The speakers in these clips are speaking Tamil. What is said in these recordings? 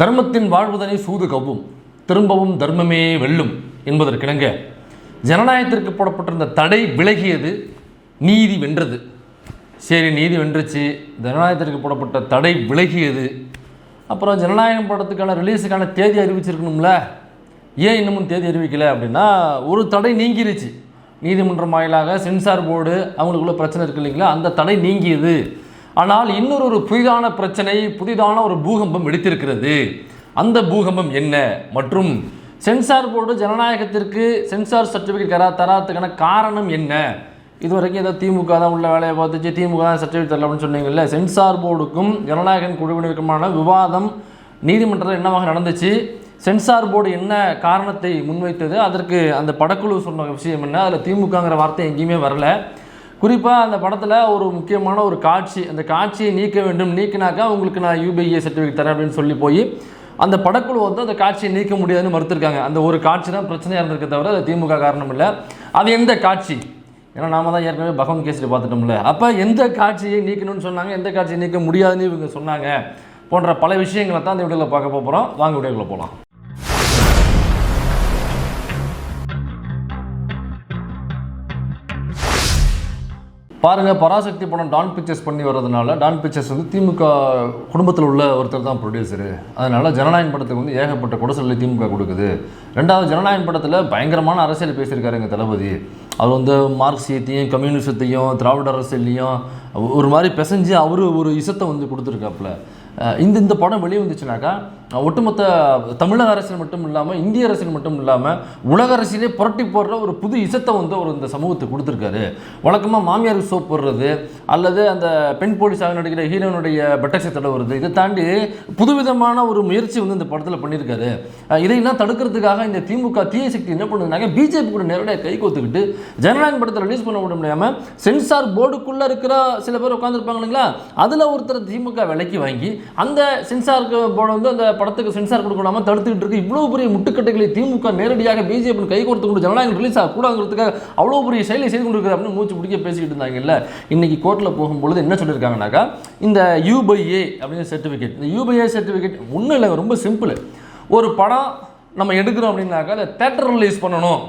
தர்மத்தின் வாழ்வதனை சூது கவ்வும் திரும்பவும் தர்மமே வெல்லும் என்பதற்கிணங்க ஜனநாயகத்திற்கு போடப்பட்டிருந்த தடை விலகியது நீதி வென்றது. சரி நீதி வென்றுச்சு ஜனநாயகத்திற்கு போடப்பட்ட தடை விலகியது. அப்புறம் ஜனநாயகம் படத்துக்கான ரிலீஸுக்கான தேதி அறிவிச்சிருக்கணும்ல? ஏன் இன்னமும் தேதி அறிவிக்கல அப்படின்னா ஒரு தடை நீங்கிருச்சு. நீதிமன்றம் வாயிலாக சென்சார் போர்டு அவங்களுக்குள்ள பிரச்சனை இருக்கு இல்லைங்களா? அந்த தடை நீங்கியது. ஆனால் இன்னொரு ஒரு புதிதான பிரச்சனை புதிதான ஒரு பூகம்பம் வெடித்திருக்கிறது. அந்த பூகம்பம் என்ன? மற்றும் சென்சார் போர்டு ஜனநாயகத்திற்கு சென்சார் சர்டிஃபிகேட் கரா தராத்துக்கான காரணம் என்ன? இது வரைக்கும் ஏதோ திமுக தான் உள்ள வேலையை பார்த்துச்சு திமுக தான் சர்டிஃபிகேட் தரல அப்படின்னு சொன்னீங்கல்ல சென்சார் போர்டுக்கும் ஜனநாயகன் குழுவினருக்குமான விவாதம் நீதிமன்றத்தில் என்னவாக நடந்துச்சு? சென்சார் போர்டு என்ன காரணத்தை முன்வைத்தது? அதற்கு அந்த படக்குழு சொன்ன விஷயம் என்ன? அதில் திமுகங்கிற வார்த்தை எங்கேயுமே வரல. குறிப்பாக அந்த படத்தில் ஒரு முக்கியமான ஒரு காட்சி அந்த காட்சியை நீக்க வேண்டும். நீக்கினாக்கா உங்களுக்கு நான் யூபிஐ சர்டிஃபிகேட் தரேன் அப்படின்னு சொல்லி போய் அந்த படக்குழு வந்து அந்த காட்சியை நீக்க முடியாதுன்னு மறுத்திருக்காங்க. அந்த ஒரு காட்சி தான் பிரச்சனையாக இருந்திருக்க தவிர அது திமுக காரணம் இல்லை. அது எந்த காட்சி? ஏன்னா நாம தான் ஏற்கனவே பகவன் கேசரி பார்த்துட்டோம்ல. அப்போ எந்த காட்சியை நீக்கணும்னு சொன்னாங்க எந்த காட்சியை நீக்க முடியாதுன்னு இவங்க சொன்னாங்க போன்ற பல விஷயங்களை தான் அந்த வீடியோவில் பார்க்க போகிறோம் வாங்க வீடியோக்குள்ள போகலாம் பாருங்க பராசக்தி படம் டான் பிக்சர்ஸ் பண்ணி வர்றதுனால டான் பிக்சர்ஸ் வந்து திமுக குடும்பத்தில் உள்ள ஒருத்தர் தான் ப்ரொடியூசரு அதனால ஜனநாயகம் படத்துக்கு வந்து ஏகப்பட்ட குடசலை திமுக கொடுக்குது. ரெண்டாவது ஜனநாயகம் படத்தில் பயங்கரமான அரசியல் பேசியிருக்காரு எங்கள் தளபதி. அவர் வந்து மார்க்சியத்தையும் கம்யூனிசத்தையும் திராவிட அரசியல்லையும் ஒரு மாதிரி பிசைஞ்சு அவர் ஒரு இசத்தை வந்து கொடுத்துருக்காப்புல. இந்த இந்த படம் வெளியே வந்துச்சுனாக்கா ஒட்டுமொத்த தமிழக அரசியல் மட்டும் இல்லாமல் இந்திய அரசியல் மட்டும் இல்லாமல் உலக அரசியலே புரட்டி போடுற ஒரு புது இசத்தை வந்து அவர் இந்த சமூகத்துக்கு கொடுத்துருக்காரு. வழக்கமாக மாமியாருக்கு சோப் போடுறது அல்லது அந்த பெண் போலீஸாக நடிக்கிற ஹீரோனுடைய பெட்டக்ஸை தடவுறது இதை தாண்டி புதுவிதமான ஒரு முயற்சி வந்து இந்த படத்தில் பண்ணியிருக்காரு. இதையெல்லாம் தடுக்கிறதுக்காக இந்த திமுக தீய சக்தி என்ன பண்ணுதுனாக்க பிஜேபி கூட நேரடியாக கை கோத்துக்கிட்டு ஜனநாயக படத்தை ரிலீஸ் பண்ண விட முடியாமல் சென்சார் போர்டுக்குள்ளே இருக்கிற சில பேர் உட்காந்துருப்பாங்க இல்லைங்களா? அதில் ஒருத்தர் திமுக விலைக்கு வாங்கி அந்த சென்சாருக்கு போர்டு வந்து அந்த படத்துக்கு சென்சார் கொடுக்காம தடுத்துக்கிட்டு இருக்கு. இவ்வளோ பெரிய முட்டுக்கட்டைகளை திமுக நேரடியாக பிஜேபி கை கொடுத்து கொண்டு ஜனநாயகம் ரிலீஸ் ஆகக்கூடாதுங்கிறதுக்காக அவ்வளோ பெரிய செயலை செய்து கொண்டிருக்கிறது அப்படின்னு மூச்சு பிடிக்க பேசிக்கிட்டு இருந்தாங்கல்ல இன்னைக்கு கோர்ட்டில் போகும்பொழுது என்ன சொல்லியிருக்காங்கனாக்கா இந்த யூபைஏ அப்படின்னு சர்டிஃபிகேட் இந்த யூபைஏ சர்டிஃபிகேட் ஒன்றும் இல்லை ரொம்ப சிம்பிள் ஒரு படம் நம்ம எடுக்கிறோம் அப்படின்னாக்கா அதை தேட்டர் ரிலீஸ் பண்ணணும்.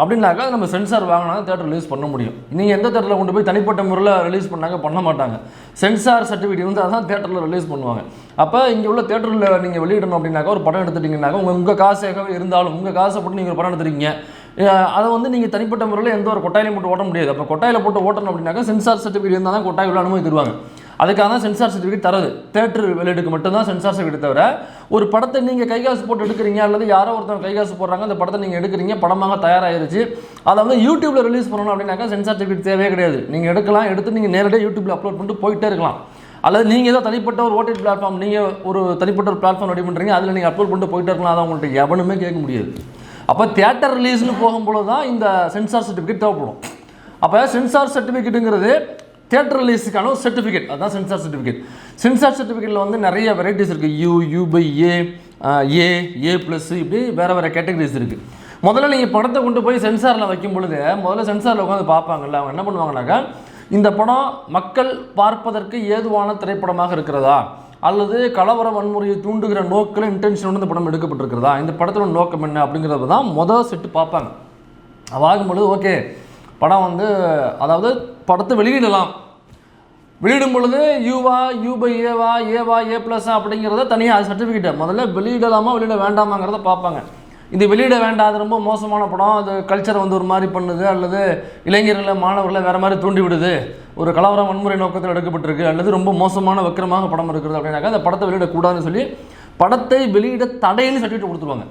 அப்படின்னாக்கா நம்ம சென்சார் வாங்கினா தேட்டர் ரிலீஸ் பண்ண முடியும். நீங்கள் எந்த தேட்டரில் கொண்டு போய் தனிப்பட்ட முறையில் ரிலீஸ் பண்ணாங்க பண்ண மாட்டாங்க. சென்சார் சர்டிஃபிகேட் வந்து அதான் தேட்டரில் ரிலீஸ் பண்ணுவாங்க. அப்போ இங்கே உள்ள தேட்டரில் நீங்கள் வெளியிடணும் அப்படின்னாக்கா ஒரு படம் எடுத்துட்டீங்கன்னாக்கா உங்கள் உங்கள் காசாகவே இருந்தாலும் உங்கள் காசை போட்டு நீங்கள் ஒரு படம் எடுத்துருக்கீங்க அதை வந்து நீங்கள் தனிப்பட்ட முறையில் எந்த ஒரு கொட்டாயிலையும் போட்டு ஓட்ட முடியாது. அப்போ கொட்டாயில் போட்டு ஓட்டணும் அப்படின்னாக்கா சென்சார் சர்டிஃபிகேட் இருந்தால் தான் கொட்டாய் உள்ள அனுமதி தருவாங்க. அதுக்காக தான் சென்சார் சர்டிஃபிகேட் தரது தேட்டர் வெளியீடுக்கு மட்டும்தான் சென்சார் சர்டிஃபிகேட் தவிர ஒரு படத்தை நீங்கள் கைகாசு போட்டு எடுக்கிறீங்க அல்லது யாரோ ஒருத்தவங்க கைகாசு போடுறாங்க அந்த படத்தை நீங்கள் எடுக்கிறீங்க படமாக தயாராகிருச்சு அதை வந்து யூடியூப்பில் ரிலீஸ் பண்ணணும் அப்படின்னாக்கா சென்சார் சர்டிஃபிகேட் தேவையே கிடையாது. நீங்கள் எடுக்கலாம் எடுத்து நீங்கள் நேரடியாக யூடியூப்பில் அப்லோட் பண்ணிட்டு போயிட்டே இருக்கலாம். அல்லது நீங்கள் ஏதோ தனிப்பட்ட ஒரு ஓடிடி பிளாட்ஃபார்ம் நீங்கள் ஒரு தனிப்பட்ட ஒரு பிளாட்ஃபார்ம் ரெடி பண்ணுறீங்க அதில் நீங்கள் அப்லோட் பண்ணிட்டு போயிட்டே இருக்கலாம். அதை உங்கள்கிட்ட எவனுமே கேட்க முடியாது. அப்போ தியேட்டர் ரிலீஸ்னு போகும்பொழுது தான் இந்த சென்சார் சர்டிஃபிகேட் தேவைப்படும். அப்போ சென்சார் சர்டிஃபிகேட்டுங்கிறது தேட்டர் ரிலீஸுக்கான ஒரு சர்டிஃபிகேட் அதுதான் சென்சார் சர்டிஃபிகேட் சென்சார் சர்டிஃபிகேட்டில் வந்து நிறைய வெரைட்டிஸ் இருக்குது U U by A A A plus இப்படி வேறு வேறு கேட்டகரிஸ் இருக்குது முதல்ல நீங்கள் படத்தை கொண்டு போய் சென்சாரில் வைக்கும் பொழுது முதல்ல சென்சாரில் உட்காந்து பார்ப்பாங்கல்ல அவங்க என்ன பண்ணுவாங்கனாக்கா இந்த படம் மக்கள் பார்ப்பதற்கு ஏதுவான திரைப்படமாக இருக்கிறதா? அல்லது கலவர வன்முறையை தூண்டுகிற நோக்கில் இன்டென்ஷனோட இந்த படம் எடுக்கப்பட்டிருக்கிறதா? இந்த படத்தோட நோக்கம் என்ன? அப்படிங்கிறத தான் முதல் செட்டு பார்ப்பாங்க. அவாகும் பொழுது ஓகே படம் வந்து அதாவது படத்தை வெளியிடலாம். வெளியிடும் பொழுது யூவா you by Eva Eva A plus அப்படிங்கிறத தனியாக அது சர்டிஃபிகேட்டை முதல்ல வெளியிடலாமா வெளியிட வேண்டாமாங்கிறத பார்ப்பாங்க. இது வெளியிட வேண்டாம் அது ரொம்ப மோசமான படம். அது கல்ச்சரை வந்து ஒரு மாதிரி பண்ணுது அல்லது இளைஞர்களை மாணவர்களை வேறு மாதிரி தூண்டி விடுது ஒரு கலவரம் வன்முறை நோக்கத்தில் எடுக்கப்பட்டிருக்கு அல்லது ரொம்ப மோசமான வக்கரமாக படம் இருக்கிறது அப்படின்னாக்கா அந்த படத்தை வெளியிடக்கூடாதுன்னு சொல்லி படத்தை வெளியிட தடைன்னு சர்டிஃபிகேட் கொடுத்துருவாங்க.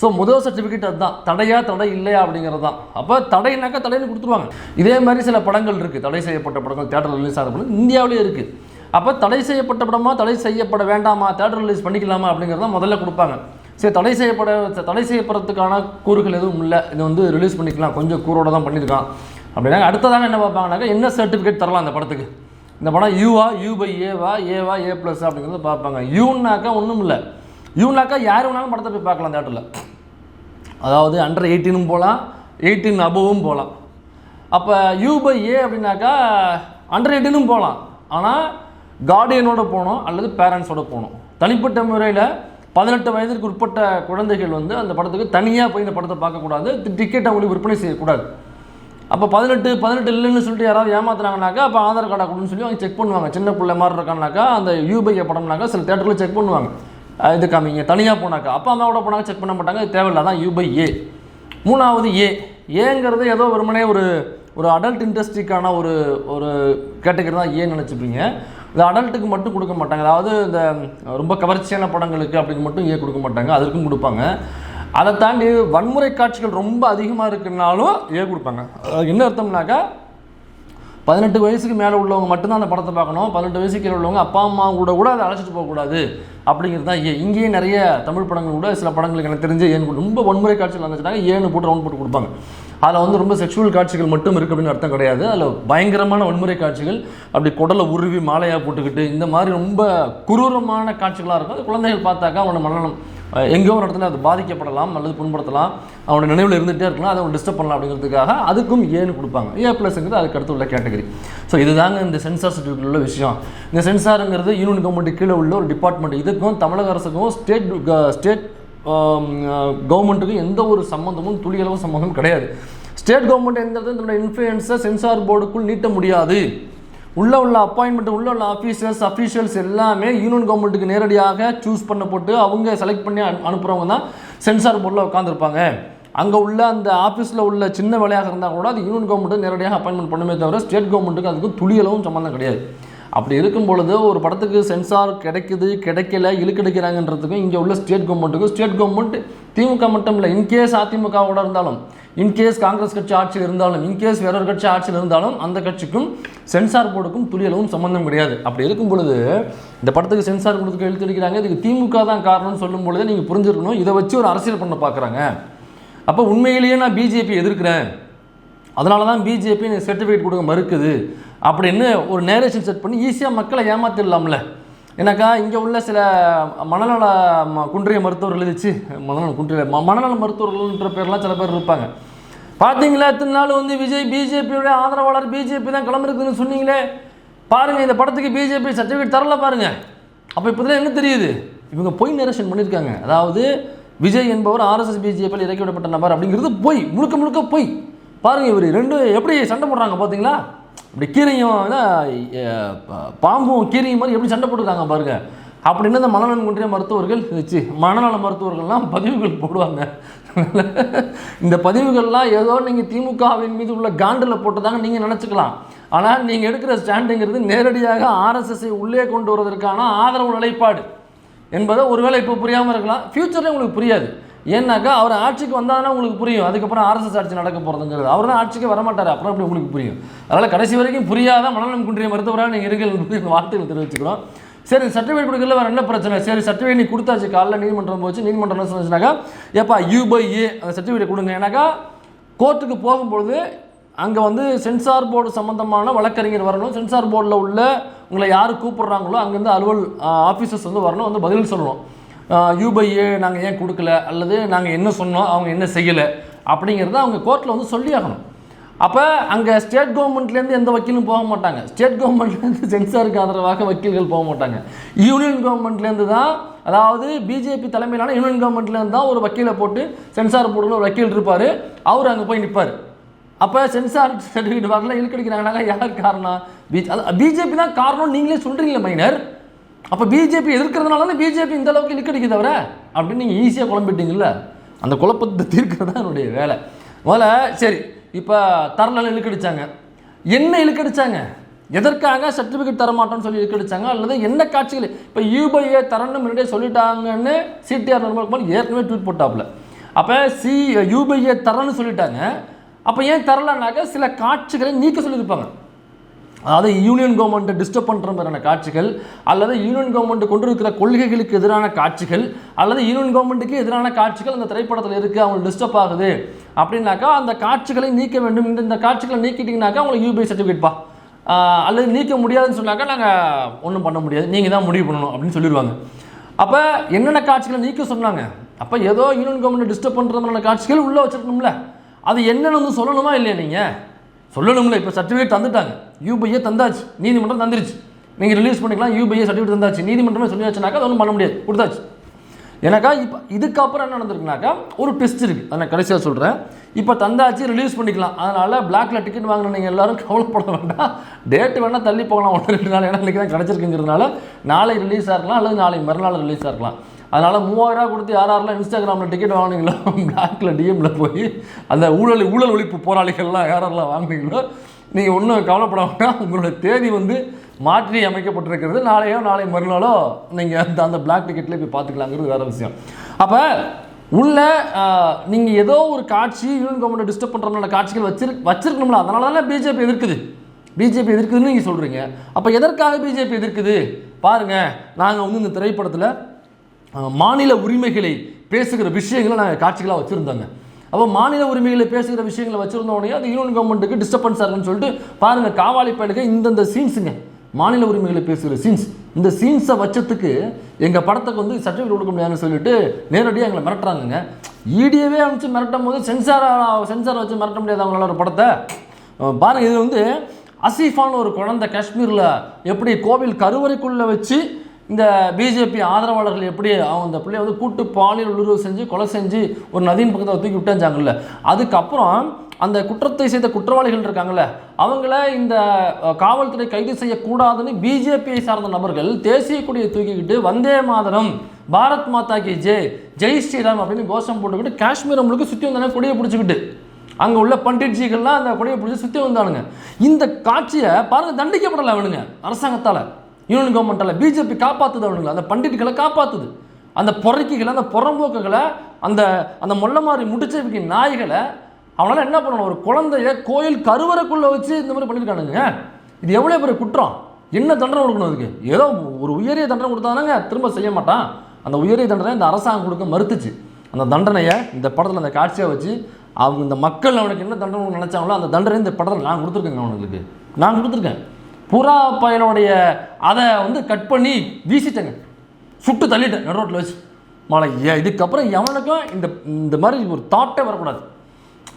ஸோ முதல் சர்டிஃபிகேட் அதுதான். தடையா தடை இல்லையா அப்படிங்கிறது தான். அப்போ தடைனாக்கா தடைன்னு கொடுத்துருவாங்க. இதே மாதிரி சில படங்கள் இருக்குது தடை செய்யப்பட்ட படங்கள் தேட்டர் ரிலீஸ் ஆகிற படம் இந்தியாவிலேயே இருக்குது அப்போ தடை செய்யப்பட்ட படமா தடை செய்யப்பட வேண்டாமா தேட்டர் ரிலீஸ் பண்ணிக்கலாமா அப்படிங்கிறத முதல்ல கொடுப்பாங்க. சரி தடை செய்யப்பட தடை செய்யப்படுறதுக்கான கூறுகள் எதுவும் இல்லை. இது வந்து ரிலீஸ் பண்ணிக்கலாம். கொஞ்சம் கூரோட தான் பண்ணியிருக்கான். அப்படின்னா அடுத்ததாக என்ன பார்ப்பாங்கனாக்கா என்ன சர்டிஃபிகேட் தரலாம் அந்த படத்துக்கு? இந்த படம் யூவா you by Eva Eva A plus அப்படிங்கிறத பார்ப்பாங்க. யூன்னாக்கா ஒன்றும் இல்லை. இவனாக்கா யார் வேணாலும் படத்தை போய் பார்க்கலாம் தேட்டரில் அதாவது அண்டர் எயிட்டீனும் போகலாம் எயிட்டீன் அபவும் போகலாம் அப்போ யூ பை ஏ அப்படின்னாக்கா அண்டர் எயிட்டீனும் போகலாம் ஆனால் கார்டியனோட போகணும் அல்லது பேரண்ட்ஸோட போகணும். தனிப்பட்ட முறையில் பதினெட்டு வயதிற்கு உட்பட்ட குழந்தைகள் வந்து அந்த படத்துக்கு தனியாக போய் இந்த படத்தை பார்க்கக்கூடாது டிக்கெட் அவங்களுக்கு விற்பனை செய்யக்கூடாது அப்போ பதினெட்டு பதினெட்டு இல்லைன்னு சொல்லிட்டு யாராவது ஏமாத்துறாங்கனாக்கா அப்போ ஆதார் கார்டை கொடுன்னு சொல்லி அவங்க செக் பண்ணுவாங்க. சின்ன பிள்ளை மாதிரி இருக்காங்கனாக்கா அந்த யூபிஐ படம்னாக்கா சில தேட்டரில் செக் பண்ணுவாங்க. இது காமிங்க தனியாக போனாக்கா அப்பா அம்மாவோட போனாங்க செக் பண்ண மாட்டாங்க. இது தேவையில்ல தான் யூபை ஏ மூணாவது ஏ ஏங்கிறது ஏதோ வெறுமனே ஒரு ஒரு அடல்ட் இண்டஸ்ட்ரிக்கான ஒரு ஒரு கேட்டகரி தான் ஏன்னு நினச்சிப்பீங்க. இது அடல்ட்டுக்கு மட்டும் கொடுக்க மாட்டாங்க. அதாவது இந்த ரொம்ப கவர்ச்சியான படங்களுக்கு அப்படின்னு மட்டும் ஏ கொடுக்க மாட்டாங்க. அதற்கும் கொடுப்பாங்க. அதை தாண்டி வன்முறை காட்சிகள் ரொம்ப அதிகமாக இருக்குனாலும் ஏ கொடுப்பாங்க. என்ன அர்த்தம்னாக்கா பதினெட்டு வயசுக்கு மேலே உள்ளவங்க மட்டும்தான் அந்த படத்தை பார்க்கணும். பதினெட்டு வயசுக்கு கீழே உள்ளவங்க அப்பா அம்மா கூட கூட அதை அழைச்சிட்டு போகக்கூடாது அப்படிங்கிறது தான் ஏன் இங்கேயே நிறைய தமிழ் படங்கள் கூட சில படங்களுக்கு எனக்கு தெரிஞ்சு ஏன் ரொம்ப வன்முறை காட்சிகள் வந்துச்சுனாங்க ஏன்னு போட்டு ரவுண்ட் போட்டு கொடுப்பாங்க. அதில் வந்து ரொம்ப செக்ஷுவல் காட்சிகள் மட்டும் இருக்குது அப்படின்னு அர்த்தம் கிடையாது. அதில் பயங்கரமான வன்முறை காட்சிகள் அப்படி குடலை உருவி மாலையாக போட்டுக்கிட்டு இந்த மாதிரி ரொம்ப குரூரமான காட்சிகளாக இருக்கும். அது குழந்தைகள் பார்த்தாக்கா அவனோட மனநலம் எங்கேயோ ஒரு இடத்துல அது பாதிக்கப்படலாம் அல்லது புண்படுத்தலாம். அவனோட நினைவில் இருந்துகிட்டே இருக்கலாம். அதை அவன் டிஸ்டர்ப் பண்ணலாம் அப்படிங்கிறதுக்காக அதுக்கும் ஏன்னு கொடுப்பாங்க. ஏ ப்ளஸ்ங்கிறது அதுக்கு அடுத்து உள்ள கேட்டகரி ஸோ இதுதாங்க இந்த சென்சார் சர்டிஃபிகேட் உள்ள விஷயம். இந்த சென்சாருங்கிறது யூனியன் கவர்மெண்ட் கீழே உள்ள ஒரு டிபார்ட்மெண்ட் இதுக்கும் தமிழக அரசுக்கும் ஸ்டேட் ஸ்டேட் கவர்மெண்ட்டுக்கும் எந்த ஒரு சம்மந்தமும் துளியளவு சம்மந்தமும் கிடையாது. ஸ்டேட் கவர்மெண்ட் எந்த இடத்துல இன்ஃப்ளூயன்ஸை சென்சார் போர்டுக்குள் நீட்ட முடியாது. உள்ள உள்ள அப்பாயின்மெண்ட் உள்ள உள்ள ஆஃபீஸர்ஸ் அஃபீஷியல்ஸ் எல்லாமே யூனியன் கவர்மெண்ட்டுக்கு நேரடியாக சூஸ் பண்ண போட்டு அவங்க செலக்ட் பண்ணி அனுப்புகிறவங்க தான் சென்சார் போர்டில் உட்காந்துருப்பாங்க அங்கே உள்ள அந்த ஆஃபீஸில் உள்ள சின்ன வேலையாக இருந்தால் கூட அது யூனியன் கவர்மெண்ட்டு நேரடியாக அப்பாயின்மெண்ட் பண்ணுமே தவிர ஸ்டேட் கவர்மெண்ட்டுக்கு அதுக்கு துளியளவும் சம்மந்தம் கிடையாது. அப்படி இருக்கும் பொழுது ஒரு படத்துக்கு சென்சார் கிடைக்குது கிடைக்கல இழுக்கெடுக்கிறாங்கன்றதுக்கும் இங்கே உள்ள ஸ்டேட் கவர்மெண்ட்டுக்கும் ஸ்டேட் கவர்மெண்ட் திமுக மட்டும் இல்லை இன்கேஸ் அதிமுகவோட இருந்தாலும் இன்கேஸ் காங்கிரஸ் கட்சி ஆட்சியில் இருந்தாலும் இன்கேஸ் வேற ஒரு கட்சி ஆட்சியில் இருந்தாலும் அந்த கட்சிக்கும் சென்சார் போர்டுக்கும் துளியளவும் சம்மந்தம் கிடையாது. அப்படி இருக்கும் பொழுது இந்த படத்துக்கு சென்சார் கொடுத்துக்கு இழுத்தடிக்கிறாங்க இதுக்கு திமுக தான் காரணம்னு சொல்லும் பொழுது நீங்கள் புரிஞ்சிருக்கணும். இதை வச்சு ஒரு அரசியல் பண்ண பார்க்குறாங்க. அப்போ உண்மையிலேயே நான் பிஜேபி எதிர்க்கிறேன். அதனால தான் பிஜேபி எனக்கு சர்டிஃபிகேட் கொடுக்க மறுக்குது. அப்படின்னு ஒரு நேரேஷன் செட் பண்ணி ஈஸியாக மக்களை ஏமாத்திடலாம்ல. என்னக்கா இங்கே உள்ள சில மனநல ம- குன்றிய மருத்துவர்கள் எழுதிச்சு. மனநல குன்றிய ம- மனநல மருத்துவர்கள்ன்ற பேர்லாம் சில பேர் இருப்பாங்க. பார்த்தீங்களா இத்தனை நாள் வந்து விஜய் பிஜேபியோட ஆதரவாளர் பிஜேபி தான் கிளம்பிருக்குதுன்னு சொன்னீங்களே? பாருங்கள் இந்த படத்துக்கு பிஜேபி சர்டிஃபிகேட் தரல பாருங்கள் அப்போ இப்போ என்ன தெரியுது? இவங்க பொய் நரேஷன் பண்ணியிருக்காங்க அதாவது விஜய் என்பவர் ஆர்எஸ்எஸ் பிஜேபியில் இறக்கி விடப்பட்ட நபர் அப்படிங்கிறது பொய் முழுக்க முழுக்க பொய். பாருங்க இவர் ரெண்டு எப்படி சண்டை போடுறாங்க பார்த்தீங்களா இப்படி கீரையும் பாம்பும் கீரையும் மாதிரி எப்படி சண்டை போட்டுருக்காங்க பாருங்க. அப்படின்னு இந்த மனநலம் குன்றிய மருத்துவர்கள் சி மனநல மருத்துவர்கள்லாம் பதிவுகள் போடுவாங்க. இந்த பதிவுகள்லாம் ஏதோ நீங்கள் திமுகவின் மீது உள்ள காண்டில் போட்டதாங்க நீங்கள் நினச்சிக்கலாம். ஆனால் நீங்கள் எடுக்கிற ஸ்டாண்டுங்கிறது நேரடியாக ஆர்எஸ்எஸ்ஐ உள்ளே கொண்டு வருவதற்கான ஆதரவு நிலைப்பாடு. என்பதை ஒருவேளை இப்போ புரியாமல் இருக்கலாம். ஃப்யூச்சரில் உங்களுக்கு புரியாது. ஏன்னாக்கா அவர் ஆட்சிக்கு வந்தாங்கன்னா உங்களுக்கு புரியும். அதுக்கப்புறம் ஆர்எஸ்எஸ் ஆட்சி நடக்க போகிறதுங்கிறது அவர் தான் ஆட்சிக்கு வரமாட்டார். அப்புறம் அப்படி உங்களுக்கு புரியும்? அதனால் கடைசி வரைக்கும் புரியாத மனநலம் குன்றிய மருத்துவராக நீங்கள் இருக்கீங்க என்பதை வார்த்தைகள் தெரிவிச்சுக்கிறோம். சரி சர்டிஃபிகேட் கொடுக்கல வேறு என்ன பிரச்சனை? சரி சர்டிஃபிகேட் நீ கொடுத்தாச்சு. காலைல நீதிமன்றம் போச்சு. நீதிமன்றம் என்ன சொன்னாக்கா ஏப்பா யூ பை ஏ அந்த சர்டிஃபிகேட் கொடுங்க. ஏன்னாக்கா கோர்ட்டுக்கு போகும்பொழுது அங்கே வந்து சென்சார் போர்டு சம்மந்தமான வழக்கறிஞர் வரணும். சென்சார் போர்டில் உள்ள உங்களை யார் கூப்பிட்றாங்களோ அங்கேருந்து அலுவல் ஆஃபீஸர்ஸ் வந்து வரணும். வந்து பதில் சொல்லணும். யூபைஏ நாங்கள் ஏன் கொடுக்கல? அல்லது நாங்கள் என்ன சொன்னோம்? அவங்க என்ன செய்யலை? அப்படிங்கிறத அவங்க கோர்ட்டில் வந்து சொல்லி ஆகணும் அப்போ அங்கே ஸ்டேட் கவர்மெண்ட்லேருந்து எந்த வக்கீலும் போக மாட்டாங்க. ஸ்டேட் கவர்மெண்ட்லேருந்து சென்சாருக்கு ஆதரவாக வக்கீல்கள் போக மாட்டாங்க. யூனியன் கவர்மெண்ட்லேருந்து தான் அதாவது பிஜேபி தலைமையிலான யூனியன் கவர்மெண்ட்லேருந்து தான் ஒரு வக்கீலை போட்டு சென்சார் போர்டில் ஒரு வக்கீல் இருப்பார். அவர் அங்கே போய் நிற்பார் அப்போ சென்சார் சர்டிஃபிகேட் வரல இழுக்கடிக்கிறாங்கனாக்கா யார் காரணம்? பி பிஜேபி தான் காரணம் நீங்களே சொல்கிறீங்களே மைனர் அப்போ பிஜேபி எதிர்க்கிறதுனால தான் பிஜேபி இந்த அளவுக்கு இழுக்கடிக்க தவிர அப்படின்னு நீங்கள் ஈஸியாக குழம்பிட்டீங்கல்ல? அந்த குழப்பத்தை தீர்க்கிறது தான் என்னுடைய வேலை. முதல்ல சரி இப்போ தரலன்னு இழுக்கடிச்சாங்க. என்ன இழுக்கடிச்சாங்க? எதற்காக சர்டிஃபிகேட் தர மாட்டோம்னு சொல்லி இழுக்கடிச்சாங்க? அல்லது என்ன காட்சிகள்? இப்போ யூபிஐ தரணும் முன்னாடியே சொல்லிட்டாங்கன்னு சிடிஆர் நிர்மல்குமார் ஏற்கனவே ட்வீட் போட்டாப்புல. அப்போ சி யூபிஐ தரணும்னு சொல்லிட்டாங்க. அப்போ ஏன் தரலனாக்க சில காட்சிகளை நீக்க சொல்லியிருப்பாங்க. அதாவது யூனியன் கவர்மெண்ட்டை டிஸ்டர்ப் பண்ணுற மாதிரியான காட்சிகள் அல்லது யூனியன் கவர்மெண்ட் கொண்டிருக்கிற கொள்கைகளுக்கு எதிரான காட்சிகள் அல்லது யூனியன் கவர்மெண்ட்டுக்கு எதிரான காட்சிகள் அந்த திரைப்படத்தில் இருக்குது அவங்களுக்கு டிஸ்டர்ப் ஆகுது. அப்படின்னாக்கா அந்த காட்சிகளை நீக்க வேண்டும். இந்த இந்த காட்சிகளை நீக்கிட்டிங்கனாக்கா அவங்களுக்கு யூபிஐ சர்டிஃபிகேட் பா. அல்லது நீக்க முடியாதுன்னு சொன்னாக்கா நாங்கள் ஒன்றும் பண்ண முடியாது. நீங்கள் தான் முடிவு பண்ணணும் அப்படின்னு சொல்லிடுவாங்க. அப்போ என்னென்ன காட்சிகளை நீக்க சொன்னாங்க? அப்போ ஏதோ யூனியன் கவர்மெண்ட் டிஸ்டர்ப் பண்ணுற மாதிரியான காட்சிகள் உள்ளே வச்சுருக்கணும்ல. அது என்னென்னு வந்து சொல்லணுமா இல்லையா நீங்கள் சொல்லணும்ல இப்போ சர்டிஃபிகேட் தந்துட்டாங்க. யூபிஐ தந்தாச்சு. நீதிமன்றம் தந்துருச்சு. நீங்கள் ரிலீஸ் பண்ணிக்கலாம் யூபிஐ சர்டிஃபிகேட் தந்தாச்சு. நீதிமன்றமே சொல்லியாச்சுனாக்கா அது ஒன்றும் பண்ண முடியாது. கொடுத்தாச்சு. எனக்கா இப்போ இதுக்கப்புறம் என்ன நடந்திருக்குனாக்கா ஒரு டெஸ்ட் இருக்குது அதை நான் கடைசியாக சொல்கிறேன் இப்போ தந்தாச்சு ரிலீஸ் பண்ணிக்கலாம். அதனால் பிளாக்ல டிக்கெட் வாங்கின நீங்கள் எல்லாரும் கவலைப்பட வேண்டாம். டேட்டு வேணால் தள்ளி போகலாம். ஒன்று ரெண்டு நாள் ஏன்னா இன்றைக்கி தான் கிடச்சிருக்குங்கிறதுனால நாளை ரிலீஸ் ஆகலாம் அல்லது நாளை மறுநாள் ரிலீஸ் ஆகிருக்கலாம் அதனால் மூவாயிரரூவா கொடுத்து யார் யாரெல்லாம் இன்ஸ்டாகிராமில் டிக்கெட் வாங்கினீங்களோ? பிளாக்கில் டிஎம்ல போய் அந்த ஊழல் ஊழல் ஒழிப்பு போராளிகள்லாம் யாரெல்லாம் வாங்கினீங்களோ நீங்கள் ஒன்றும் கவலைப்பட வேண்டாம். உங்களோட தேதி வந்து மாற்றி அமைக்கப்பட்டிருக்கிறது. நாளையோ நாளை மறுநாளோ நீங்கள் அந்த அந்த பிளாக் டிக்கெட்லேயே போய் பார்த்துக்கலாங்கிறது வேறு விஷயம். அப்போ உள்ள நீங்கள் ஏதோ ஒரு காட்சி யூனியன் கவர்மெண்ட் டிஸ்டர்ப் பண்ணுறதுனால காட்சிகள் வச்சிரு வச்சிருக்கணும்ல. அதனால தானே பிஜேபி எதிர்க்குது? பிஜேபி எதிர்க்குதுன்னு நீங்கள் சொல்கிறீங்க அப்போ எதற்காக பிஜேபி எதிர்க்குது? பாருங்கள் நாங்கள் வந்து இந்த திரைப்படத்தில் மாநில உரிமைகளை பேசுகிற விஷயங்களை நாங்கள் காட்சிகளாக வச்சுருந்தோங்க. அப்போ மாநில உரிமைகளை பேசுகிற விஷயங்களை வச்சுருந்தோடனே அது யூனியன் கவர்மெண்ட்டுக்கு டிஸ்டர்பன்ஸாக இருக்குன்னு சொல்லிட்டு பாருங்கள் காவாலி பயலுக்கு இந்தந்த சீன்ஸுங்க மாநில உரிமைகளை பேசுகிற சீன்ஸ் இந்த சீன்ஸை வச்சதுக்கு எங்கள் படத்துக்கு வந்து சர்டிஃபிகேட் கொடுக்க முடியாதுன்னு சொல்லிட்டு நேரடியாக எங்களை மிரட்டுறாங்கங்க. ஈடியவே அனுப்பிச்சு மிரட்டும் போது சென்சார் சென்சார் வச்சு மிரட்ட முடியாது அவங்களால ஒரு படத்தை. பாருங்கள் இது வந்து அசீஃபான ஒரு குழந்தை காஷ்மீரில் எப்படி கோவில் கருவறைக்குள்ளே வச்சு இந்த பிஜேபி ஆதரவாளர்கள் எப்படி அவங்க அந்த பிள்ளைய வந்து கூட்டு பாலியல் உள்ளுறவு செஞ்சு கொலை செஞ்சு ஒரு நதியின் பக்கத்தில் தூக்கி விட்டாஞ்சாங்கல்ல? அதுக்கப்புறம் அந்த குற்றத்தை செய்த குற்றவாளிகள் இருக்காங்கல்ல அவங்கள இந்த காவல்துறை கைது செய்யக்கூடாதுன்னு பிஜேபியை சார்ந்த நபர்கள் தேசிய கொடியை தூக்கிக்கிட்டு வந்தே மாதரம் பாரத் மாதா கி ஜெய் ஜெய் ஸ்ரீராம் அப்படின்னு கோஷம் போட்டுக்கிட்டு காஷ்மீர் முழுக்க சுற்றி வந்தானே கொடியை பிடிச்சிக்கிட்டு அங்கே உள்ள பண்டிட்ஜிகள்லாம் அந்த கொடியை பிடிச்சி சுற்றி வந்தானுங்க. இந்த காட்சியை பாருங்க தண்டிக்கப்படலை அவனுங்க அரசாங்கத்தால். யூனியன் கவர்மெண்ட்டில் பிஜேபி காப்பாற்றுது அவனுங்க அந்த பண்டிட்டுகளை காப்பாற்றுது அந்த பொறைக்கிகளை அந்த புறம்போக்குகளை அந்த அந்த மொல்லமாரி முடிச்சவிக்கு நாய்களை அவனால் என்ன பண்ணணும்? ஒரு குழந்தைய கோயில் கருவறைக்குள்ளே வச்சு இந்த மாதிரி பண்ணியிருக்கானுங்க இது எவ்வளோ பெரிய குற்றம்? என்ன தண்டனை கொடுக்கணும் அதுக்கு? ஏதோ ஒரு உயரிய தண்டனை கொடுத்தானுங்க திரும்ப செய்ய மாட்டான். அந்த உயரிய தண்டனை இந்த அரசாங்கம் கொடுக்க மறுத்துச்சு. அந்த தண்டனையை இந்த படத்தில் அந்த காட்சியை வச்சு அவங்க இந்த மக்கள் அவனுக்கு என்ன தண்டனை நினச்சாங்களோ அந்த தண்டனை இந்த படத்தில் நான் கொடுத்துருக்கேங்க அவனுங்களுக்கு. நான் கொடுத்துருக்கேன். புறா பயனுடைய அதை வந்து கட் பண்ணி வீசிட்டேங்க. சுட்டு தள்ளிட்டேன் நடு ரோட்டில் வச்சு. மழை இதுக்கப்புறம் எவனுக்கும் இந்த இந்த மாதிரி ஒரு தாட்டே வரக்கூடாது.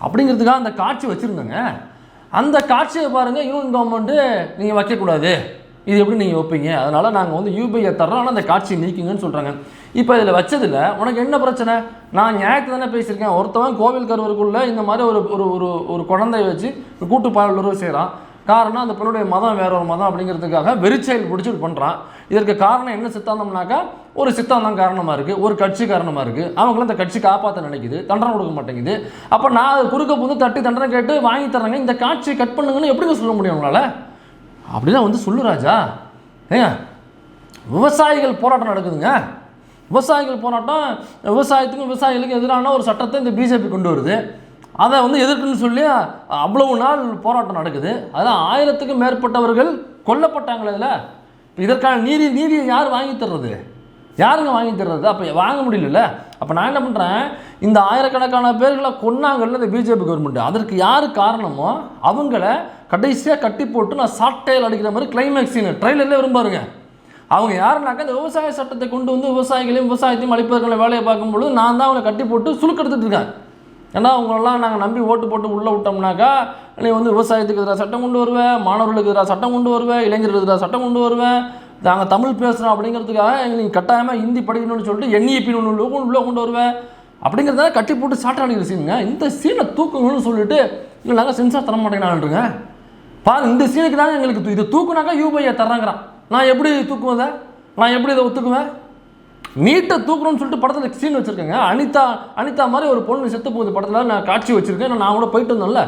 அப்படிங்கிறதுக்காக அந்த காட்சி வச்சுருந்தேங்க. அந்த காட்சியை பாருங்கள் யூனியன் கவர்மெண்ட்டு நீங்கள் வைக்கக்கூடாது. இது எப்படி நீங்கள் வைப்பீங்க? அதனால் நாங்கள் வந்து யூபிஐ தர்றோம். ஆனால் அந்த காட்சியை நீக்குங்கன்னு சொல்கிறாங்க இப்போ இதில் வச்சதில் உனக்கு என்ன பிரச்சனை? நான் நியாயத்தை தானே பேசியிருக்கேன். ஒருத்தவன் கோவில் கருவருக்குள்ளே இந்த மாதிரி ஒரு ஒரு ஒரு ஒரு குழந்தைய வச்சு கூட்டு பால் செய்கிறான் காரணம் அந்த பெண்ணுடைய மதம் வேற ஒரு மதம் அப்படிங்கிறதுக்காக வெறிச்செயல் பிடிச்சிட்டு பண்ணுறான் இதற்கு காரணம் என்ன சித்தாந்தம்னாக்கா ஒரு சித்தாந்தம் காரணமாக இருக்குது ஒரு கட்சி காரணமாக இருக்குது அவங்களும் அந்த கட்சி காப்பாற்ற நினைக்குது தண்டனை கொடுக்க மாட்டேங்குது. அப்போ நான் அதை குறுக்க போது தட்டி தண்டனை கேட்டு வாங்கி தர்றேங்க இந்த காட்சியை கட் பண்ணுங்கன்னு எப்படி சொல்ல முடியும் உங்களால் அப்படிலாம் வந்து சொல்லு ராஜா. ஏங்க விவசாயிகள் போராட்டம் நடக்குதுங்க. விவசாயிகள் போராட்டம் விவசாயத்துக்கும் விவசாயிகளுக்கும் எதிரான ஒரு சட்டத்தை இந்த பிஜேபி கொண்டு வருது. அதை வந்து எதிர்க்குன்னு சொல்லி அவ்வளவு நாள் போராட்டம் நடக்குது. அதான் ஆயிரத்துக்கும் மேற்பட்டவர்கள் கொல்லப்பட்டாங்களே இதில் இப்போ இதற்கான நீதி நீதியை யார் வாங்கி தர்றது? யாருங்க வாங்கி தர்றது? அப்போ வாங்க முடியல அப்போ நான் என்ன பண்ணுறேன் இந்த ஆயிரக்கணக்கான பேர்களை கொன்னாங்கல்ல இந்த பிஜேபி கவர்மெண்ட் அதற்கு யார் காரணமோ அவங்கள கடைசியாக கட்டி போட்டு நான் சாட்டையில் அடிக்கிற மாதிரி கிளைமேக்ஸ் சீன் ட்ரெயிலர்லேயே விரும்பாருங்க அவங்க யாருனாக்கா இந்த விவசாய சட்டத்தை கொண்டு வந்து விவசாயிகளையும் விவசாயத்தையும் அழிப்பதற்கான வேலையை பார்க்கும்பொழுது நான் தான் அவங்களை கட்டி போட்டு சுழுக்கெடுத்துட்டு இருக்கேன் ஏன்னா அவங்களெல்லாம் நாங்கள் நம்பி ஓட்டு போட்டு உள்ளே விட்டோம்னாக்கா நீ வந்து விவசாயத்துக்கு எதிராக சட்டம் கொண்டு வருவேன் மாணவர்களுக்கு எதிராக சட்டம் கொண்டு வருவேன் இளைஞர்களுக்கு எதிராக சட்டம் கொண்டு வருவேன் நாங்கள் தமிழ் பேசுகிறோம் அப்படிங்கிறதுக்காக நீங்கள் கட்டாயமாக ஹிந்தி படிக்கணும்னு சொல்லிட்டு என்இபின்னு ஒன்று உள்ளே கொண்டு வருவேன் அப்படிங்கிறத கட்டி போட்டு சாட்டாடிக்கிற சீனுங்க இந்த சீனை தூக்குங்கன்னு சொல்லிட்டு இல்லை நாங்கள் சென்சார் தர மாட்டேங்கிறான்ருங்க பாருங்க இந்த சீனுக்கு தாங்க எங்களுக்கு தூ- இதை தூக்குனாக்கா யூபிஐ தர்றாங்கிறான். நான் எப்படி தூக்குவேன் நான் எப்படி இதை ஒத்துக்குவேன்? நீட்டை தூக்கணும்னு சொல்லிட்டு படத்தில் சீன் வச்சுருக்கேங்க. அனிதா அனிதா மாதிரி ஒரு பொண்ணு செத்து போகுது படத்தில். நான் காட்சி வச்சுருக்கேன். நான் கூட போயிட்டு வந்தோம்ல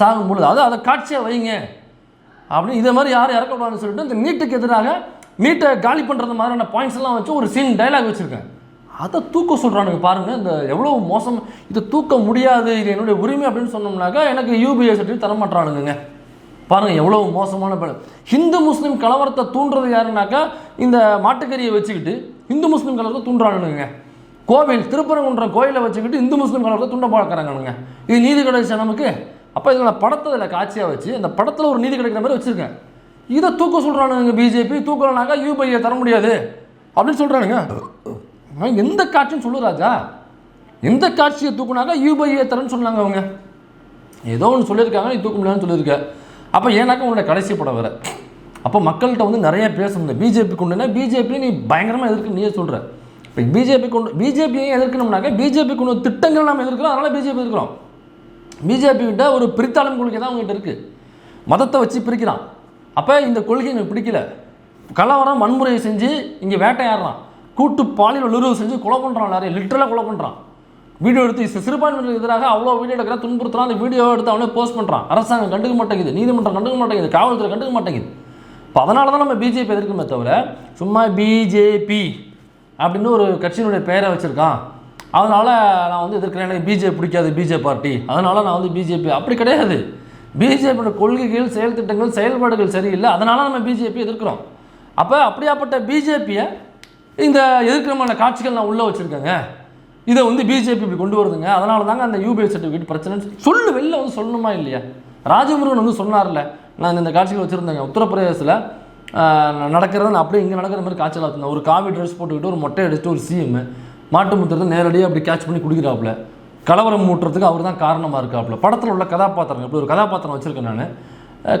சாகும் பொழுது. அதை அதை காட்சியாக வைங்க. அப்படின்னு இதே மாதிரி யாரும் இறக்கக்கூடாதுன்னு சொல்லிட்டு இந்த நீட்டுக்கு எதிராக நீட்டை காலி பண்ணுறது மாதிரியான பாயிண்ட்ஸ் எல்லாம் வச்சு ஒரு சீன் டைலாக் வச்சுருக்கேன். அதை தூக்க சொல்கிறானுங்க பாருங்கள் இந்த எவ்வளோ மோசம். இதை தூக்க முடியாது. இது என்னுடைய உரிமை அப்படின்னு சொன்னோம்னாக்கா எனக்கு யூபிஐ சர்டிஃபிகேட் தர மாட்டானுங்க பாருங்கள் எவ்வளவு மோசமான படம் ஹிந்து முஸ்லீம் கலவரத்தை தூண்டுறது யாருனாக்கா இந்த மாட்டுக்கறியை வச்சுக்கிட்டு இந்து முஸ்லீம் கலவரத்தை தூண்டுறானுங்க. கோவில் திருப்பரங்குன்றம் கோயிலை வச்சுக்கிட்டு இந்து முஸ்லீம் கலவரத்தை தூண்ட பார்க்குறாங்கனுங்க இது நீதி கிடைச்சா நமக்கு? அப்போ இதில் நான் படத்தை இதில் காட்சியாக வச்சு அந்த படத்தில் ஒரு நீதி கிடைக்கிற மாதிரி வச்சுருக்கேன். இதை தூக்க சொல்கிறானுங்க பிஜேபி தூக்கலனாக்கா யூபிஐயை தர முடியாது. அப்படின்னு சொல்கிறானுங்க எந்த காட்சின்னு சொல்லு ராஜா. எந்த காட்சியை தூக்குனாக்கா யூபிஐயை தரேன்னு சொன்னாங்க அவங்க. ஏதோ ஒன்று சொல்லியிருக்காங்க நீ தூக்க முடியாதுன்னு சொல்லியிருக்க. அப்போ ஏன்னாக்கா உன்னோட கடைசி படம் வேறு. அப்போ மக்கள்கிட்ட வந்து நிறைய பேசணும் பிஜேபி கொண்டுனா பிஜேபி நீ பயங்கரமாக எதிர்க்கு நீயே சொல்கிற இப்போ பிஜேபி கொண்டு பிஜேபியை எதிர்க்கணும்னாக்க பிஜேபி கொண்டு திட்டங்கள் நம்ம எதிர்க்கிறோம் அதனால் பிஜேபி எதிர்க்கிறோம். பிஜேபி கிட்ட ஒரு பிரித்தாளம் கொள்கை தான் அவங்ககிட்ட இருக்குது மதத்தை வச்சு பிரிக்கிறான். அப்போ இந்த கொள்கை எனக்கு பிடிக்கல. கலவரம் வன்முறையை செஞ்சு இங்கே வேட்டையாடுறான். கூட்டு பாலியல் உணர்வு செஞ்சு கொலை பண்ணுறான் நிறைய லிட்டரலாக கொலை பண்ணுறான் வீடியோ எடுத்து சிறுபான்மையினருக்கு எதிராக அவ்வளோ வீடியோ எடுக்கிறான் துன்புறுத்துறான். அந்த வீடியோ எடுத்து அவனே போஸ்ட் பண்ணுறான் அரசாங்கம் கண்டுக்க மாட்டேங்குது நீதிமன்றம் கண்டுக்க மாட்டேங்குது காவல்துறை கண்டுக்க மாட்டேங்குது. இப்போ அதனால தான் நம்ம பிஜேபி எதிர்க்கணுமே தவிர சும்மா பிஜேபி அப்படின்னு ஒரு கட்சியினுடைய பெயரை வச்சுருக்கான். அதனால் நான் வந்து எதிர்க்கிறேன் எனக்கு பிஜேபி பிடிக்காது பிஜே பார்ட்டி அதனால் நான் வந்து பிஜேபி அப்படி கிடையாது. பிஜேபியோட கொள்கைகள் செயல் திட்டங்கள் செயல்பாடுகள் சரியில்லை. அதனால் நம்ம பிஜேபி எதிர்க்கிறோம். அப்போ அப்படியாப்பட்ட பிஜேபியை இந்த எதிர்க்கிறமான காட்சிகள் நான் உள்ளே வச்சுருக்கேங்க. இதை வந்து பிஜேபி இப்படி கொண்டு வருதுங்க. அதனால தாங்க அந்த யூபிஐ சர்டிஃபிகேட் பிரச்சனை சொல்லு வெளில வந்து சொல்லணுமா இல்லையா? ராஜமுருகன் வந்து சொன்னார்ல நான் இந்த காட்சிகள் வச்சுருந்தேங்க. உத்தரப்பிரதேசத்தில் நடக்கிறது நான் அப்படியே இங்கே நடக்கிற மாதிரி காய்ச்சல் இருந்தேன் ஒரு காவி ட்ரெஸ் போட்டுக்கிட்டு ஒரு மொட்டை அடிச்சுட்டு ஒரு சிஎம் மாட்டு முத்திரத்தை நேரடியாக அப்படி கேட்ச் பண்ணி குடிக்கிறாப்புல. கலவரம் மூட்டுறதுக்கு அவர் தான் காரணமாக இருக்காப்புல. படத்தில் உள்ள கதாபாத்திரம் இப்படி ஒரு கதாபாத்திரம் வச்சுருக்கேன் நான்.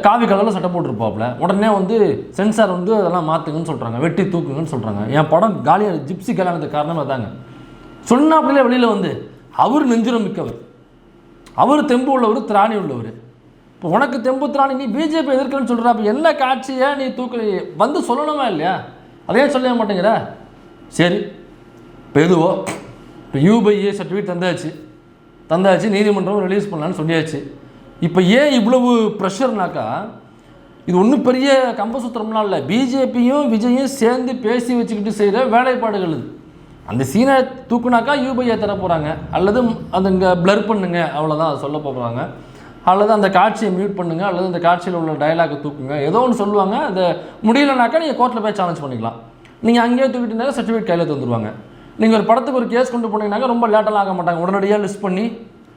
காவி கலரில் சட்டை போட்டிருப்பாப்புல. உடனே வந்து சென்சார் வந்து அதெல்லாம் மாற்றுங்கன்னு சொல்கிறாங்க வெட்டி தூக்குங்கன்னு சொல்கிறாங்க என் படம் காலியாக ஜிப்சி கல்யாணத்துக்கு காரணம் தாங்க சொன்னாப்புல வெளியில் வந்து அவர் நெஞ்சுரம் மிக்கவர். அவர் தெம்பு உள்ளவர் திராணி உள்ளவர். இப்போ உனக்கு தெம்பு நீ பிஜேபி எதிர்க்கணும்னு சொல்கிற அப்போ என்ன காட்சியை நீ தூக்கி வந்து சொல்லணுமா இல்லையா? அதையே சொல்ல மாட்டேங்கிற? சரி இப்போ எதுவோ இப்போ யூபிஐ சர்டிஃபிகேட் தந்தாச்சு. தந்தாச்சு நீதிமன்றம் ரிலீஸ் பண்ணலான்னு சொல்லியாச்சு. இப்போ ஏன் இவ்வளவு ப்ரெஷர்னாக்கா இது ஒன்றும் பெரிய கம்பசூத்திரம்லாம் இல்லை. பிஜேபியும் விஜயும் சேர்ந்து பேசி வச்சுக்கிட்டு செய்கிற வேலைப்பாடுகள் இது. அந்த சீனை தூக்குனாக்கா யூபிஐ தர போகிறாங்க அல்லது அந்த இங்கே ப்ளர் பண்ணுங்க அவ்வளோதான் அதை சொல்ல போகிறாங்க அல்லது அந்த காட்சியை மியூட் பண்ணுங்க அல்லது அந்த காட்சியில் உள்ள டயலாக்கை தூக்குங்க. ஏதோ ஒன்று சொல்லுவாங்க அது முடியலனாக்கா நீங்கள் கோர்ட்டில் போய் சேலஞ்ச் பண்ணிக்கலாம். நீங்கள் அங்கேயே தூக்கிட்டு இருந்தாக்க சர்டிஃபிகேட் கையில் தந்துடுவாங்க நீங்கள் ஒரு படத்துக்கு ஒரு கேஸ் கொண்டு போனீங்கன்னாக்கா ரொம்ப லேட்டெல்லாம் ஆக மாட்டாங்க. உடனடியாக லிஸ்ட் பண்ணி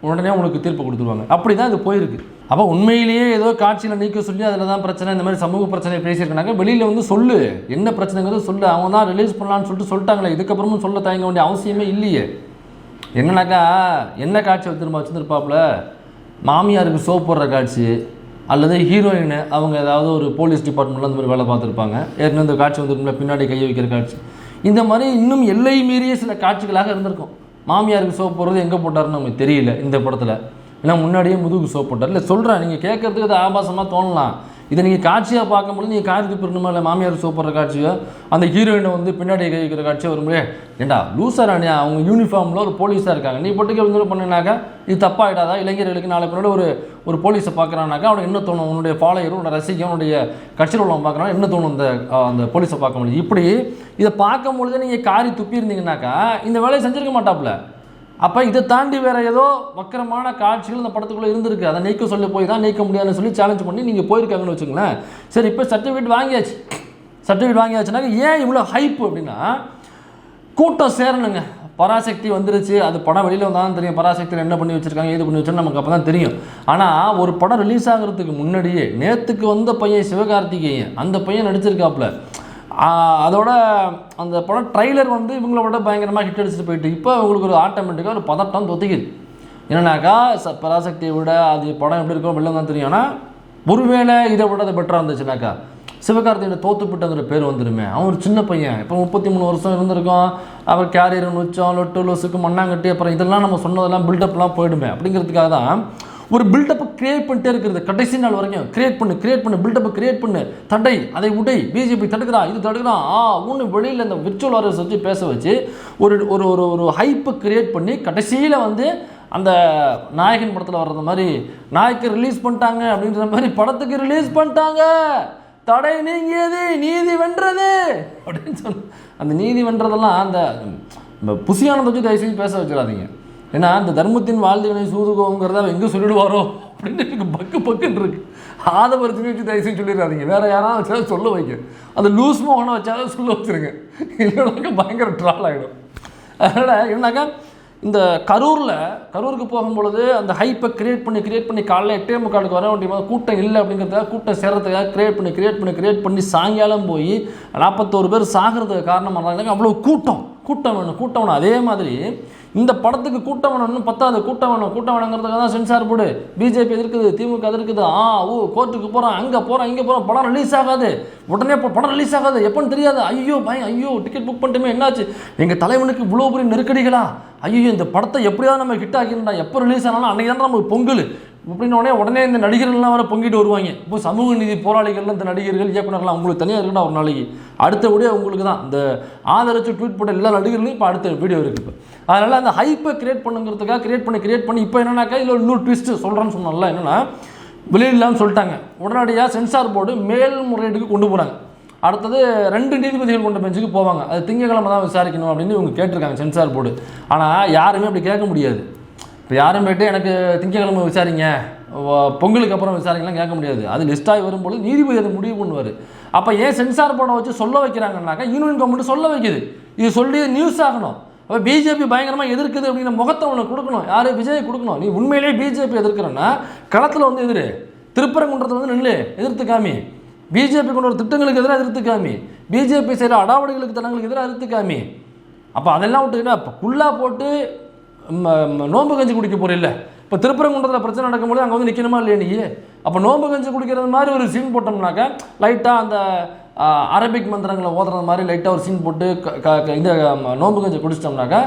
உடனே உங்களுக்கு தீர்ப்பு கொடுத்துருவாங்க. அப்படி தான் இது போயிருக்கு. அப்போ உண்மையிலேயே ஏதோ காட்சியில் நீக்க சொல்லி அதில் தான் பிரச்சனை இந்த மாதிரி சமூக பிரச்சனை பேசியிருக்காங்க வெளியில் வந்து சொல்லு. என்ன பிரச்சனைங்கிறது சொல்லு. அவங்க தான் ரிலீஸ் பண்ணலான்னு சொல்லிட்டு சொல்லிட்டாங்களே இதுக்கப்புறமும் சொல்ல தயங்க வேண்டிய அவசியமே இல்லையே. என்னன்னாக்கா என்ன காட்சி திரும்ப வச்சுருப்பாப்புல மாமியாருக்கு சோப் போடுற காட்சி அல்லது ஹீரோயின் அவங்க ஏதாவது ஒரு போலீஸ் டிபார்ட்மெண்ட்டில் அந்த மாதிரி வேலை பார்த்துருப்பாங்க. ஏற்கனவே இந்த காட்சி வந்துருக்கும்ல பின்னாடி கை வைக்கிற காட்சி. இந்த மாதிரி இன்னும் எல்லை மீறிய சில காட்சிகளாக இருந்திருக்கும். மாமியாருக்கு சோப் போடுறது எங்கே போட்டாருன்னு நமக்கு தெரியல இந்த படத்தில். ஏன்னா முன்னாடியே முதுகு சோப் போட்டார். இல்லை சொல்கிறேன் நீங்கள் கேட்கறதுக்கு அது ஆபாசமாக தோணலாம். இதை நீங்கள் காட்சியாக பார்க்கும்போது நீங்கள் காருக்கு பிறணுமா இல்லை மாமியார் சூப்பர்ற காட்சியோ அந்த ஹீரோயினை வந்து பின்னாடி கை வைக்கிற காட்சியோ வரும்போது ஏண்டா லூசர் அணியா அவங்க யூனிஃபார்மில் ஒரு போலீஸாக இருக்காங்க. நீ பொட்டுக்கு எழுந்து பண்ணினாக்கா இது தப்பாகிடாதா இளைஞர்களுக்கு நாளை பின்னாடி ஒரு ஒரு போலீஸை பார்க்குறானாக்கா அவனுக்கு என்ன தோணும்? உன்னுடைய ஃபாலோயர் உன்னோட ரசிகம் உன்னுடைய கட்சியில் உள்ளவன் பார்க்குறான்? என்ன தோணும் அந்த அந்த போலீஸை பார்க்க முடியும் இப்படி இதை பார்க்கும் பொழுது நீங்கள் காரி துப்பியிருந்தீங்கன்னாக்கா இந்த வேலையை செஞ்சுருக்க மாட்டாப்புல. அப்போ இதை தாண்டி வேறு ஏதோ வக்கரமான காட்சிகள் இந்த படத்துக்குள்ளே இருந்திருக்கு. அதை நீக்க சொல்லி போய் தான் நீக்க முடியாதுன்னு சொல்லி சேலஞ்ச் பண்ணி நீங்கள் போயிருக்காங்கன்னு வச்சுங்களேன் சரி இப்போ சர்டிஃபிகேட் வாங்கியாச்சு. சர்டிஃபிகேட் வாங்கியாச்சுனாக்க ஏன் இவ்வளோ ஹைப்பு அப்படின்னா கூட்டம் சேரணுங்க. பராசக்தி வந்துருச்சு. அது படம் வெளியில் வந்தாலும் தெரியும். பராசக்தியில் என்ன பண்ணி வச்சுருக்காங்க ஏது பண்ணி வச்சிருக்காங்க நமக்கு அப்போ தான் தெரியும். ஆனால் ஒரு படம் ரிலீஸ் ஆகிறதுக்கு முன்னாடியே நேற்றுக்கு வந்த பையன் சிவகார்த்திகேயன் அந்த பையன் நடிச்சிருக்காப்புல. அதோட அந்த படம் ட்ரைலர் வந்து இவங்களோட விட பயங்கரமாக ஹிட் அடிச்சுட்டு போயிட்டு இப்போ உங்களுக்கு ஒரு ஆட்டோமேட்டிக்காக ஒரு பதட்டம் தொத்திக்குது. என்னன்னாக்கா ச பராசக்தியை விட அது படம் எப்படி இருக்கும் வெளில தான் தெரியும். ஆனால் ஒருவேளை இதை விட அது பெட்டராக இருந்துச்சுனாக்கா சிவகார்த்தியோட தோத்துப்பிட்டங்கிற பேர் வந்துருமே. அவன் ஒரு சின்ன பையன். இப்போ முப்பத்தி மூணு வருஷம் இருந்திருக்கோம் அவர் கேரியர் நுச்சம் லொட்டு லொசுக்கு மண்ணாங்கட்டி அப்புறம் இதெல்லாம் நம்ம சொன்னதெல்லாம் பில்டப்லாம் போயிடுமே. அப்படிங்கிறதுக்காக தான் ஒரு பில்டப்பை கிரியேட் பண்ணிட்டே இருக்கிறது. கடைசி நாள் வரைக்கும் கிரியேட் பண்ணு கிரியேட் பண்ணு பில்டப்பை கிரியேட் பண்ணு. தடை அதை உடை பிஜேபி தடுக்கிறா இது தடுக்கிறா ஆ ஒன்று வெளியில் இந்த விர்ச்சுவல் ஆர்எஸ் வச்சு பேச வச்சு ஒரு ஒரு ஒரு ஒரு ஹைப்பை கிரியேட் பண்ணி கடைசியில் வந்து அந்த நாயகன் படத்தில் வர்றது மாதிரி நாய்க்கு ரிலீஸ் பண்ணிட்டாங்க அப்படின்ற மாதிரி படத்துக்கு ரிலீஸ் பண்ணிட்டாங்க. தடை நீங்கியது நீதி வென்றது அப்படின்னு சொல்லி அந்த நீதி வென்றதெல்லாம் அந்த புசியானதை வச்சு தயவு செஞ்சு பேச வச்சிடாதீங்க. ஏன்னா அந்த தர்மத்தின் வாழ்த்துவினை சூதுகோங்கிறத அவர் எங்கே சொல்லிடுவாரோ? அப்படின்னு எனக்கு பக்கு பக்குன்னு இருக்கு. ஆதவர் வச்சு தயவு சொல்லிடுறாதீங்க வேற யாராவது வச்சாலும் சொல்ல வைக்க அந்த லூஸ் மோகனை வச்சாலும் சொல்ல வச்சுருங்க. இல்லைனாக்கா பயங்கர ட்ரால் ஆகிடும் அதனால் என்னன்னாக்கா இந்த கரூரில் கரூருக்கு போகும்பொழுது அந்த ஹைப்பை கிரியேட் பண்ணி கிரியேட் பண்ணி காலைல எட்டே முக்காலுக்கு வர வேண்டிய போது கூட்டம் இல்லை அப்படிங்கிறதுக்காக கூட்டம் சேர்றதுக்காக கிரியேட் பண்ணி கிரியேட் பண்ணி கிரியேட் பண்ணி சாயங்காலம் போய் நாற்பத்தோரு பேர் சாகிறதுக்கு காரணமாக இருந்தாங்க அவ்வளோ கூட்டம். கூட்டம் வேணும். கூட்டம் வேணும். அதே மாதிரி இந்த படத்துக்கு கூட்டம் பத்தாது. கூட்டம் வேணும் கூட்டம் வேணுங்கிறதுக்காக தான் சென்சார் போர்டு பிஜேபி எதிர்க்குது திமுக எதிர்க்குது. ஆ ஓ கோர்ட்டுக்கு போகிறோம் அங்கே போகிறோம் இங்கே போகிறோம் படம் ரிலீஸ் ஆகாது. உடனே இப்போ படம் ரிலீஸ் ஆகாது. எப்போன்னு தெரியாது. ஐயோ பயம் ஐயோ டிக்கெட் புக் பண்ணிட்டுமே என்னாச்சு? எங்கள் தலைவனுக்கு இவ்வளோ பெரிய நெருக்கடிகளா? ஐயோ இந்த படத்தை எப்படியாவது நம்ம ஹிட் ஆகிருந்தா எப்போ ரிலீஸ் ஆனாலும் அன்றைக்கி தான் நமக்கு பொங்கல். அப்படின்னோடனே உடனே இந்த நடிகர்கள்லாம் வர பொங்கிட்டு வருவாங்க. இப்போ சமூக நீதி போராளிகள்லாம் இந்த நடிகர்கள் இயக்குனர்லாம் அவங்களுக்கு தனியாக இருக்கட்டும் ஒரு நாளைக்கு. அடுத்த வீடியோ அவங்களுக்கு தான். இந்த ஆதரிச்சு ட்வீட் போட்ட எல்லா நடிகர்களும் இப்போ அடுத்த வீடியோ இருக்குது இப்போ. அதனால் அந்த ஹைப்பை கிரியேட் பண்ணுங்கிறதுக்காக கிரியேட் பண்ணி கிரியேட் பண்ணி இப்போ என்னன்னாக்கா இதில் இன்னொரு ட்விஸ்ட்டு சொல்கிறேன்னு சொன்னால என்னென்னா வெளியிடலாம்னு சொல்லிட்டாங்க. உடனடியாக சென்சார் போர்டு மேல்முறையீடுக்கு கொண்டு போகிறாங்க அடுத்தது ரெண்டு நீதிபதிகள் கொண்ட பெஞ்சுக்கு போவாங்க. அது திங்கக்கிழமை தான் விசாரிக்கணும் அப்படின்னு இவங்க கேட்டிருக்காங்க சென்சார் போர்டு ஆனால் யாருமே அப்படி கேட்க முடியாது. இப்போ யாரும் போயிட்டு எனக்கு திங்கக்கிழமை விசாரிங்க. பொங்கலுக்கு அப்புறம் விசாரிக்கலாம் கேட்க முடியாது. அது லிஸ்ட்டாகி வரும்போது நீதிபதி அதை முடிவு பண்ணுவார். அப்போ ஏன் சென்சார் போர்டை வச்சு சொல்ல வைக்கிறாங்கன்னாக்கா யூனியன் கவர்மெண்ட் சொல்ல வைக்குது. இது சொல்லி நியூஸ் ஆகணும். அப்போ பிஜேபி பயங்கரமாக எதிர்க்குது அப்படிங்கிற முகத்தை உனக்கு கொடுக்கணும். யார்? விஜய் கொடுக்கணும். நீ உண்மையிலேயே பிஜேபி எதிர்க்கிறன்னா களத்தில் வந்து எதிர். திருப்பரங்குன்றத்தில் வந்து நில்லு. எதிர்த்து காமி. பிஜேபி கொண்டு வர திட்டங்களுக்கு எதிராக எதிர்த்து காமி. பிஜேபி செய்கிற அடாவடிகளுக்கு தனங்களுக்கு எதிராக எதிர்த்து காமி. அப்போ அதெல்லாம் விட்டுக்கிட்டா இப்போ குள்ளா போட்டு நோம்பு நோன்பு கஞ்சி குடிக்க போறில்ல. இப்போ திருப்பரங்குன்றத்தில் பிரச்சனை நடக்கும்போது அங்கே வந்து நிற்கணுமா இல்லையே நீ? அப்போ நோம்பு கஞ்சி குடிக்கிறது மாதிரி ஒரு சீன் போட்டோம்னாக்கா லைட்டாக அந்த அரபிக் மந்திரங்களை ஓதுறது மாதிரி லைட்டாக ஒரு சீன் போட்டு க- க- இந்த நோம்பு கஞ்சி குடிச்சிட்டோம்னாக்கா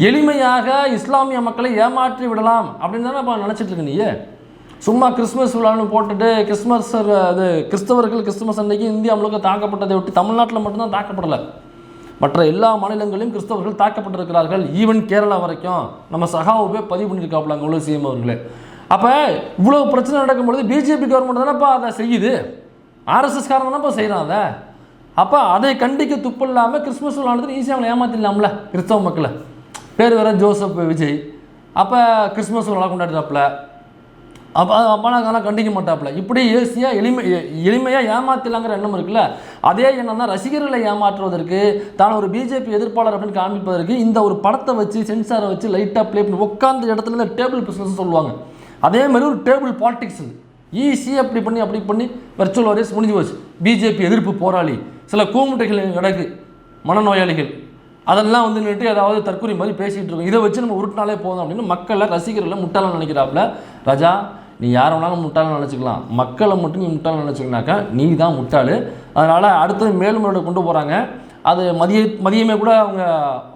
எளிமையாக இஸ்லாமிய மக்களை ஏமாற்றி விடலாம் அப்படின்னு தானே இப்போ நினச்சிட்டு இருக்க நீ சும்மா கிறிஸ்மஸ் விழான்னு போட்டுட்டு கிறிஸ்மஸ் அது கிறிஸ்தவர்கள் கிறிஸ்துமஸ் அன்னைக்கு இந்தியா முழுக்க தாக்கப்பட்டதை விட்டு தமிழ்நாட்டில் மட்டும்தான் தாக்கப்படலை. மற்ற எல்லா மாநிலங்களிலும் கிறிஸ்தவர்கள் தாக்கப்பட்டிருக்கிறார்கள். ஈவன் கேரளா வரைக்கும் நம்ம சகாவுவே பதிவு பண்ணியிருக்காப்புல அங்கே உள்ள சிஎம் அவர்களே. அப்போ இவ்வளோ பிரச்சனை நடக்கும்பொழுது பிஜேபி கவர்மெண்ட் தானேப்பா அதை செய்யுது? ஆர்எஸ்எஸ் காரணம் தானேப்பா செய்கிறான் அதை? அப்போ அதை கண்டிக்க துப்பு இல்லாமல் கிறிஸ்மஸ் விழானது ஈஸியாக அவங்களை ஏமாத்திடலாம்ல கிறிஸ்தவ மக்களை. பேர் வேற ஜோசப் விஜய். அப்போ கிறிஸ்மஸ் விழா கொண்டாடுறாப்புல. அப்போ அப்போ நாங்கள் கண்டிக்க மாட்டாப்புல. இப்படி ஈஸியாக எளிமை எளிமையாக ஏமாற்றலாங்கிற எண்ணம் இருக்குல்ல? அதே எண்ணம் தான் ரசிகர்களை ஏமாற்றுவதற்கு தான் ஒரு பிஜேபி எதிர்ப்பாளர் அப்படின்னு காண்பிப்பதற்கு இந்த ஒரு படத்தை வச்சு சென்சாரை வச்சு லைட்டாக ப்ளே பண்ணி உட்காந்த இடத்துல இந்த டேபிள் பிஸ்னஸ் சொல்லுவாங்க. அதே மாதிரி ஒரு டேபிள் பாலிடிக்ஸ் இது. ஈஸியாக அப்படி பண்ணி அப்படி பண்ணி வெர்ச்சுவல் வாரியர்ஸ் முடிஞ்சு போச்சு. பிஜேபி எதிர்ப்பு போராளி. சில கூமுட்டைகள் கிடக்கு மனநோயாளிகள். அதெல்லாம் வந்து நின்றுட்டு ஏதாவது தற்கொலை மாதிரி பேசிகிட்டு இருக்கோம். இதை வச்சு நம்ம உருட்டினாலே போதும் அப்படின்னு மக்களை ரசிகர்களை முட்டாளம் நினைக்கிறாப்புல. ராஜா நீ யாரை வேணாலும் முட்டாளம் நினச்சிக்கலாம். மக்களை மட்டும் நீ முட்டாளம் நினச்சிக்கனாக்கா நீ தான் முட்டாள். அதனால் அடுத்தது மேல்முறையோட கொண்டு போகிறாங்க அது மதிய மதியமே கூட அவங்க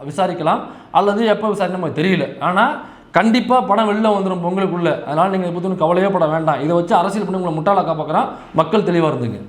விசாரிக்கலாம். அல்லது எப்போ விசாரிக்கணும் நமக்கு தெரியல. ஆனால் கண்டிப்பாக படம் வெளில வந்துடும் பொங்கலுக்குள்ளே. அதனால் நீங்கள் இதை பற்றி கவலையே பட வேண்டாம். இதை வச்சு அரசியல் பண்ணி உங்களை முட்டாளாக்கா பார்க்குறான் மக்கள் தெளிவாக இருந்துங்க.